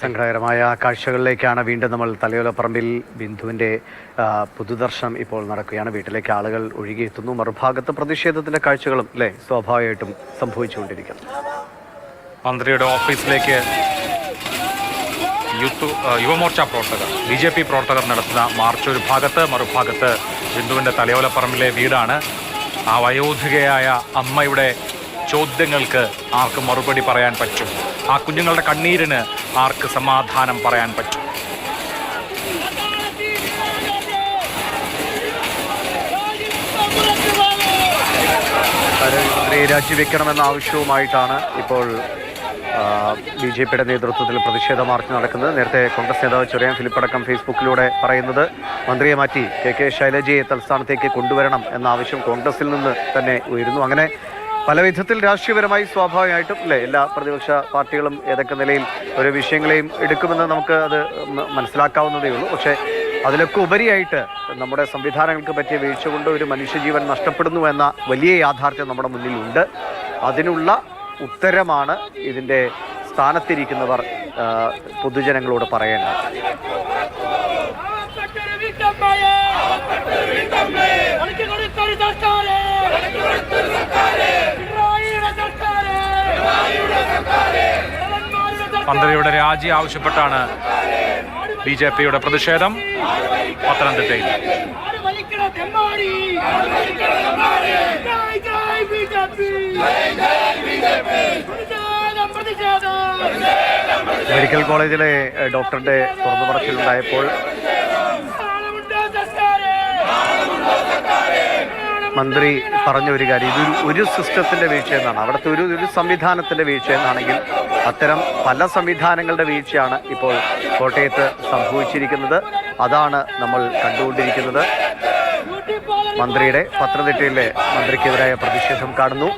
സങ്കടകരമായ കാഴ്ചകളിലേക്കാണ് വീണ്ടും നമ്മൾ തലയോലപ്പറമ്പിൽ ബിന്ദുവിന്റെ പുതുദർശനം ഇപ്പോൾ നടക്കുകയാണ്. വീട്ടിലേക്ക് ആളുകൾ ഒഴുകിയെത്തുന്നു. മറുഭാഗത്ത് പ്രതിഷേധത്തിന്റെ കാഴ്ചകളും അല്ലേ സ്വാഭാവികമായിട്ടും സംഭവിച്ചുകൊണ്ടിരിക്കുന്നു. മന്ത്രിയുടെ ഓഫീസിലേക്ക് യൂത്ത് യുവമോർച്ച പ്രവർത്തകർ ബി ജെ പി പ്രവർത്തകർ നടത്തുന്ന മാർച്ച് ഒരു ഭാഗത്ത് മറുഭാഗത്ത് ബിന്ദുവിന്റെ തലയോലപ്പറമ്പിലെ വീടാണ്. ആ വയോധികയായ അമ്മയുടെ ചോദ്യങ്ങൾക്ക് ആർക്ക് മറുപടി പറയാൻ പറ്റും. ആ കുഞ്ഞുങ്ങളുടെ കണ്ണീരിന് ആർക്ക് സമാധാനം പറയാൻ പറ്റും? മന്ത്രിയെ രാജിവെക്കണമെന്ന ആവശ്യവുമായിട്ടാണ് ഇപ്പോൾ ബി ജെ പിയുടെ നേതൃത്വത്തിൽ പ്രതിഷേധ മാർച്ച് നടക്കുന്നത്. നേരത്തെ കോൺഗ്രസ് നേതാവ് ചൊറിയാൻ ഫിലിപ്പടക്കം ഫേസ്ബുക്കിലൂടെ പറയുന്നത് മന്ത്രിയെ മാറ്റി കെ കെ ശൈലജയെ തൽസ്ഥാനത്തേക്ക് കൊണ്ടുവരണം എന്ന ആവശ്യം കോൺഗ്രസിൽ നിന്ന് തന്നെ ഉയരുന്നു. അങ്ങനെ പല വിധത്തിൽ രാഷ്ട്രീയപരമായി സ്വാഭാവികമായിട്ടും അല്ലേ? എല്ലാ പ്രതിപക്ഷ പാർട്ടികളും ഏതൊക്കെ നിലയിൽ ഓരോ വിഷയങ്ങളെയും എടുക്കുമെന്ന് നമുക്ക് അത് മനസ്സിലാക്കാവുന്നതേ ഉള്ളൂ. പക്ഷേ അതിലൊക്കെ ഉപരിയായിട്ട് നമ്മുടെ സംവിധാനങ്ങൾക്ക് പറ്റിയ വീഴ്ച കൊണ്ട് ഒരു മനുഷ്യജീവൻ നഷ്ടപ്പെടുന്നു എന്ന വലിയ യാഥാർത്ഥ്യം നമ്മുടെ മുന്നിലുണ്ട്. അതിനുള്ള ഉത്തരമാണ് ഇതിന്റെ സ്ഥാനത്തിരിക്കുന്നവർ പൊതുജനങ്ങളോട് പറയേണ്ടത് മന്ത്രിയുടെ രാജി ആവശ്യപ്പെട്ടാണ് ബി ജെ പിയുടെ പ്രതിഷേധം പത്തനംതിട്ടയിൽ. മെഡിക്കൽ കോളേജിലെ ഡോക്ടറുടെ തുറന്നു പറച്ചിലുണ്ടായപ്പോൾ? മന്ത്രി പറഞ്ഞ ഒരു കാര്യം ഇതൊരു ഒരു സിസ്റ്റത്തിന്റെ വീഴ്ച എന്നാണ് അവിടുത്തെ ഒരു ഒരു സംവിധാനത്തിന്റെ വീഴ്ച എന്നാണെങ്കിൽ അത്തരം പല സംവിധാനങ്ങളുടെ വീഴ്ചയാണ് ഇപ്പോൾ കോട്ടയത്ത് സംഭവിച്ചിരിക്കുന്നത്. അതാണ് നമ്മൾ കണ്ടുകൊണ്ടിരിക്കുന്നത്. മന്ത്രിയുടെ പത്തനംതിട്ടയിലെ മന്ത്രിക്കെതിരായ പ്രതിഷേധം കാണുന്നു.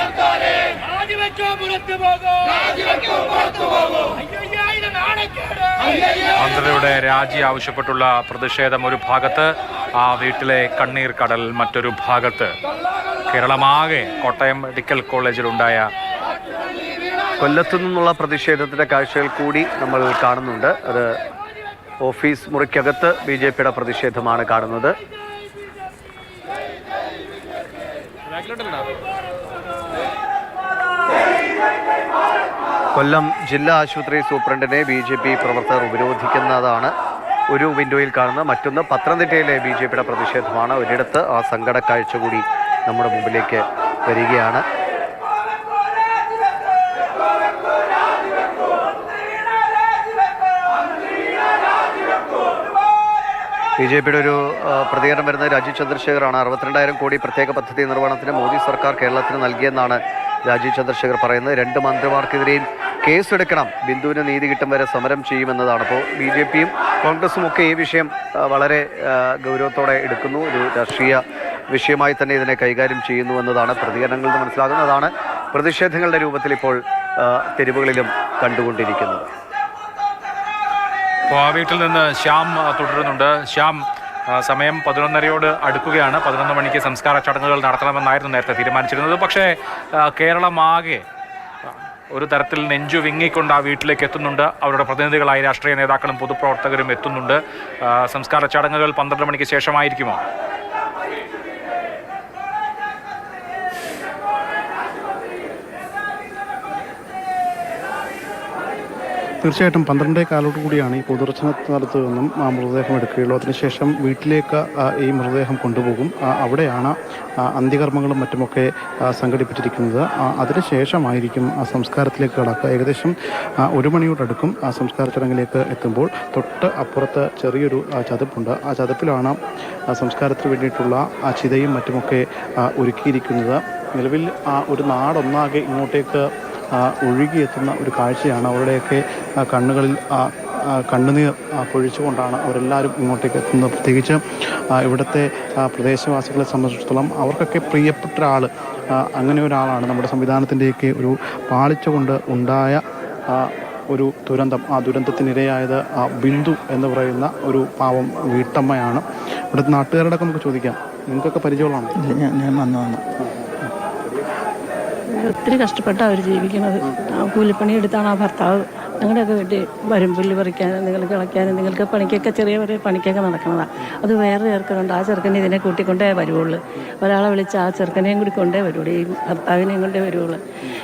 സർക്കാര്. രാജിവെക്കോ, പുറത്തു. മന്ത്രിയുടെ രാജി ആവശ്യപ്പെട്ടുള്ള പ്രതിഷേധം ഒരു ഭാഗത്ത് ആ വീട്ടിലെ കണ്ണീർ കടൽ മറ്റൊരു ഭാഗത്ത് കേരളമാകെ കോട്ടയം മെഡിക്കൽ കോളേജിലുണ്ടായ കൊല്ലത്തു നിന്നുള്ള പ്രതിഷേധത്തിന്റെ കാഴ്ചകൾ കൂടി നമ്മൾ കാണുന്നുണ്ട്. അത് ഓഫീസ് മുറിക്കകത്ത് ബി ജെ പിയുടെ പ്രതിഷേധമാണ് കാണുന്നത്. കൊല്ലം ജില്ലാ ആശുപത്രി സൂപ്രണ്ടിനെ ബി ജെ പി പ്രവർത്തകർ ഉപരോധിക്കുന്നതാണ് ഒരു വിൻഡോയിൽ കാണുന്നത് മറ്റൊന്ന് പത്തനംതിട്ടയിലെ ബി ജെ പിയുടെ പ്രതിഷേധമാണ്. ഒരിടത്ത് ആ സങ്കട കാഴ്ച കൂടി നമ്മുടെ മുമ്പിലേക്ക് വരികയാണ്. ബി ജെ പിയുടെ ഒരു പ്രതികരണം വരുന്നത് രാജീവ് ചന്ദ്രശേഖറാണ്. അറുപത്തിരണ്ടായിരം കോടി പ്രത്യേക പദ്ധതി നിർവഹണത്തിന് മോദി സർക്കാർ കേരളത്തിന് നൽകിയെന്നാണ് രാജീവ് ചന്ദ്രശേഖർ പറയുന്നത് രണ്ട് മന്ത്രിമാർക്കെതിരെയും കേസെടുക്കണം. ബിന്ദുവിന് നീതി കിട്ടും വരെ സമരം ചെയ്യുമെന്നതാണ്. അപ്പോൾ ബി ജെ പിയും കോൺഗ്രസും ഒക്കെ ഈ വിഷയം വളരെ ഗൗരവത്തോടെ എടുക്കുന്നു. ഒരു രാഷ്ട്രീയ വിഷയമായി തന്നെ ഇതിനെ കൈകാര്യം ചെയ്യുന്നു എന്നതാണ് പ്രതികരണങ്ങളിൽ നിന്ന് മനസ്സിലാകുന്നതാണ് പ്രതിഷേധങ്ങളുടെ രൂപത്തിൽ ഇപ്പോൾ തെരുവുകളിലും കണ്ടുകൊണ്ടിരിക്കുന്നത്. അപ്പോൾ ആ വീട്ടിൽ നിന്ന് ശ്യാം തുടരുന്നുണ്ട്. ശ്യാം സമയം പതിനൊന്നരയോട് അടുക്കുകയാണ്. പതിനൊന്ന് മണിക്ക് സംസ്കാര ചടങ്ങുകൾ നടത്തണമെന്നായിരുന്നു നേരത്തെ തീരുമാനിച്ചിരുന്നത്. പക്ഷേ കേരളമാകെ ഒരു തരത്തിൽ നെഞ്ചു വിങ്ങിക്കൊണ്ട് ആ വീട്ടിലേക്ക് എത്തുന്നുണ്ട്. അവരുടെ പ്രതിനിധികളായ രാഷ്ട്രീയ നേതാക്കളും പൊതുപ്രവർത്തകരും എത്തുന്നുണ്ട്. സംസ്കാര ചടങ്ങുകൾ പന്ത്രണ്ട് മണിക്ക് ശേഷമായിരിക്കുമോ? തീർച്ചയായിട്ടും പന്ത്രണ്ടേ കാലോട് കൂടിയാണ് ഈ പൊതുദർശന സ്ഥലത്ത് നിന്നും ആ മൃതദേഹം എടുക്കുകയുള്ളൂ. അതിനുശേഷം വീട്ടിലേക്ക് ഈ മൃതദേഹം കൊണ്ടുപോകും. അവിടെയാണ് അന്ത്യകർമ്മങ്ങളും മറ്റുമൊക്കെ സംഘടിപ്പിച്ചിരിക്കുന്നത്. അതിനുശേഷമായിരിക്കും ആ സംസ്കാരത്തിലേക്ക് കടക്കുക. ഏകദേശം ഒരു മണിയോടടുക്കും ആ സംസ്കാര ചടങ്ങിലേക്ക് എത്തുമ്പോൾ തൊട്ട് അപ്പുറത്ത് ചെറിയൊരു ചതുപ്പുണ്ട്. ആ ചതുപ്പിലാണ് സംസ്കാരത്തിന് വേണ്ടിയിട്ടുള്ള ആ ചിതയും മറ്റുമൊക്കെ ഒരുക്കിയിരിക്കുന്നത്. നിലവിൽ ആ ഒരു നാടൊന്നാകെ ഇങ്ങോട്ടേക്ക് ഒഴുകിയെത്തുന്ന ഒരു കാഴ്ചയാണ് അവരുടെയൊക്കെ കണ്ണുകളിൽ കണ്ണുനീർ പൊഴിച്ചുകൊണ്ടാണ് അവരെല്ലാവരും ഇങ്ങോട്ടേക്ക് എത്തുന്നത്. പ്രത്യേകിച്ച് ഇവിടുത്തെ പ്രദേശവാസികളെ സംബന്ധിച്ചിടത്തോളം അവർക്കൊക്കെ പ്രിയപ്പെട്ട ഒരാൾ അങ്ങനെ ഒരാളാണ് നമ്മുടെ സംവിധാനത്തിന്റെയൊക്കെ ഒരു പാളിച്ച കൊണ്ട് ഉണ്ടായ ഒരു ദുരന്തം. ആ ദുരന്തത്തിനിരയായത് ആ ബിന്ദു എന്ന് പറയുന്ന ഒരു പാവം വീട്ടമ്മയാണ്. ഇവിടുത്തെ നാട്ടുകാരോടൊക്കെ നമുക്ക് ചോദിക്കാം. നിങ്ങൾക്കൊക്കെ പരിചയമുള്ളതാണ്? ഞാൻ ഞാൻ വന്നു വന്നു ഒത്തിരി കഷ്ടപ്പെട്ടാണ് അവർ ജീവിക്കുന്നത്. ആ കൂലിപ്പണി എടുത്താണ് ആ ഭർത്താവ് ഞങ്ങളുടെയൊക്കെ വീട്ടിൽ വരും പുല്ല് പറിക്കാനും നിങ്ങൾ കിളയ്ക്കാനും നിങ്ങൾക്ക് പണിക്കൊക്കെ ചെറിയ ചെറിയ പണിക്കൊക്കെ നടക്കുന്നതാണ് അത് വേറെ ചെറുക്കനുണ്ട് ആ ചെറുക്കനെ ഇതിനെ കൂട്ടിക്കൊണ്ടേ വരുവുള്ളൂ. ഒരാളെ വിളിച്ച് ആ ചെറുക്കനെയും കൂടി കൊണ്ടേ വരുള്ളൂ ഈ ഭർത്താവിനെയും കൊണ്ടേ വരുവുള്ളൂ.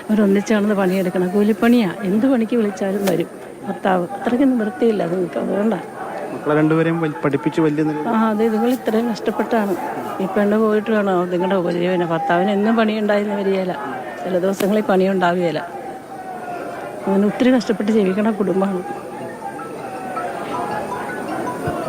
അവരൊന്നിച്ചാണെന്ന് പണിയെടുക്കണം. കൂലിപ്പണിയാണ് എന്ത് പണിക്ക് വിളിച്ചാലും വരും. ഭർത്താവ് അത്രയ്ക്കൊന്നും വൃത്തിയില്ല നിങ്ങൾക്ക്. അതുകൊണ്ടാണ് മക്കളെ രണ്ടുപേരെയും പഠിപ്പിച്ച് വലിയ ആ അതെ നിങ്ങൾ ഇത്രയും കഷ്ടപ്പെട്ടാണ്. ഈ പെണ്ണ് പോയിട്ട് വേണോ? നിങ്ങളുടെ ഉപജീവന. ഭർത്താവിന് എന്നും പണിയുണ്ടായിരുന്നു വരികയില്ല ചില ദിവസങ്ങളിൽ പണിയുണ്ടാവുകയില്ല. അങ്ങനെ ഒത്തിരി കഷ്ടപ്പെട്ട് ജീവിക്കണ കുടുംബമാണ്.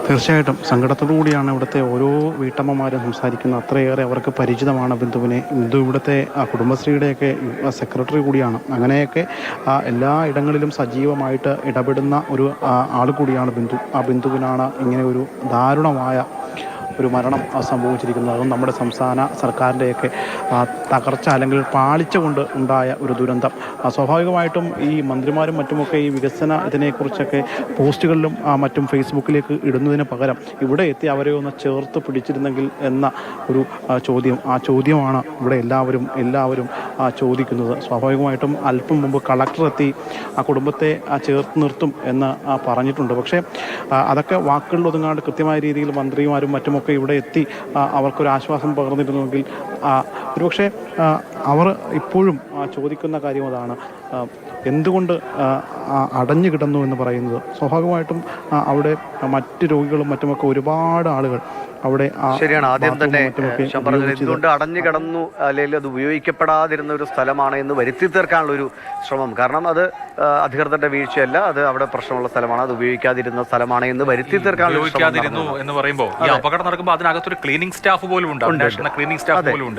തീർച്ചയായിട്ടും സങ്കടത്തോടു കൂടിയാണ് ഇവിടുത്തെ ഓരോ വീട്ടമ്മമാരും സംസാരിക്കുന്നത്. അത്രയേറെ അവർക്ക് പരിചിതമാണ് ബിന്ദുവിനെ. ബിന്ദു ഇവിടുത്തെ ആ, കുടുംബശ്രീയുടെയൊക്കെ സെക്രട്ടറി കൂടിയാണ്. അങ്ങനെയൊക്കെ ആ, എല്ലാ ഇടങ്ങളിലും സജീവമായിട്ട് ഇടപെടുന്ന ഒരു ആൾ കൂടിയാണ് ബിന്ദു. ആ ബിന്ദുവിനാണ് ഇങ്ങനെ ഒരു ദാരുണമായ ഒരു മരണം സംഭവിച്ചിരിക്കുന്നത് അതും നമ്മുടെ സംസ്ഥാന സർക്കാരിന്റെയൊക്കെ തകർച്ച അല്ലെങ്കിൽ പാളിച്ച കൊണ്ട് ഉണ്ടായ ഒരു ദുരന്തം. സ്വാഭാവികമായിട്ടും ഈ മന്ത്രിമാരും മറ്റുമൊക്കെ ഈ വികസന ഇതിനെക്കുറിച്ചൊക്കെ പോസ്റ്റുകളിലും മറ്റും ഫേസ്ബുക്കിലേക്ക് ഇടുന്നതിന് പകരം ഇവിടെ എത്തി അവരെ ഒന്ന് ചേർത്ത് പിടിച്ചിരുന്നെങ്കിൽ എന്ന ഒരു ചോദ്യം ആ ചോദ്യമാണ് ഇവിടെ എല്ലാവരും എല്ലാവരും ചോദിക്കുന്നത്. സ്വാഭാവികമായിട്ടും അല്പം മുമ്പ് കളക്ടർ എത്തി ആ കുടുംബത്തെ ചേർത്ത് നിർത്തും എന്ന് പറഞ്ഞിട്ടുണ്ട്. പക്ഷേ അതൊക്കെ വാക്കുകളിൽ ഒതുങ്ങാണ്ട് കൃത്യമായ രീതിയിൽ മന്ത്രിമാരും മറ്റുമൊക്കെ ഇവിടെ എത്തി അവർക്കൊരു ആശ്വാസം പകർന്നിരുന്നുവെങ്കിൽ ഒരുപക്ഷെ അവർ ഇപ്പോഴും ആ, ചോദിക്കുന്ന കാര്യം അതാണ്. എന്തുകൊണ്ട് അടഞ്ഞു കിടന്നു എന്ന് പറയുന്നത്? സ്വാഭാവികമായിട്ടും അവിടെ മറ്റ് രോഗികളും മറ്റുമൊക്കെ ഒരുപാട് ആളുകൾ അവിടെ ശരിയാണ്. ആദ്യം തന്നെ മറ്റുമൊക്കെ ഞാൻ പറഞ്ഞത് എന്തുകൊണ്ട് അടഞ്ഞു കിടന്നു അല്ലെങ്കിൽ അത് ഉപയോഗിക്കപ്പെടാതിരുന്ന ഒരു സ്ഥലമാണ് എന്ന് വരുത്തി തീർക്കാനുള്ള ഒരു ശ്രമം. കാരണം അത് അധികൃതരുടെ വീഴ്ചയല്ല അത് അവിടെ പ്രശ്നമുള്ള സ്ഥലമാണ് അത് ഉപയോഗിക്കാതിരുന്ന സ്ഥലമാണ് എന്ന് വരുത്തി തീർക്കാനുള്ള ഒരു ശ്രമം ഉപയോഗിക്കാതിരുന്നു എന്ന് പറയുമ്പോൾ ഈ അപകടം നടക്കുമ്പോൾ അതിനകത്തൊരു ക്ലീനിങ് സ്റ്റാഫ് പോലും ഉണ്ട്. ക്ലീനിങ് സ്റ്റാഫ് പോലും ഉണ്ട്.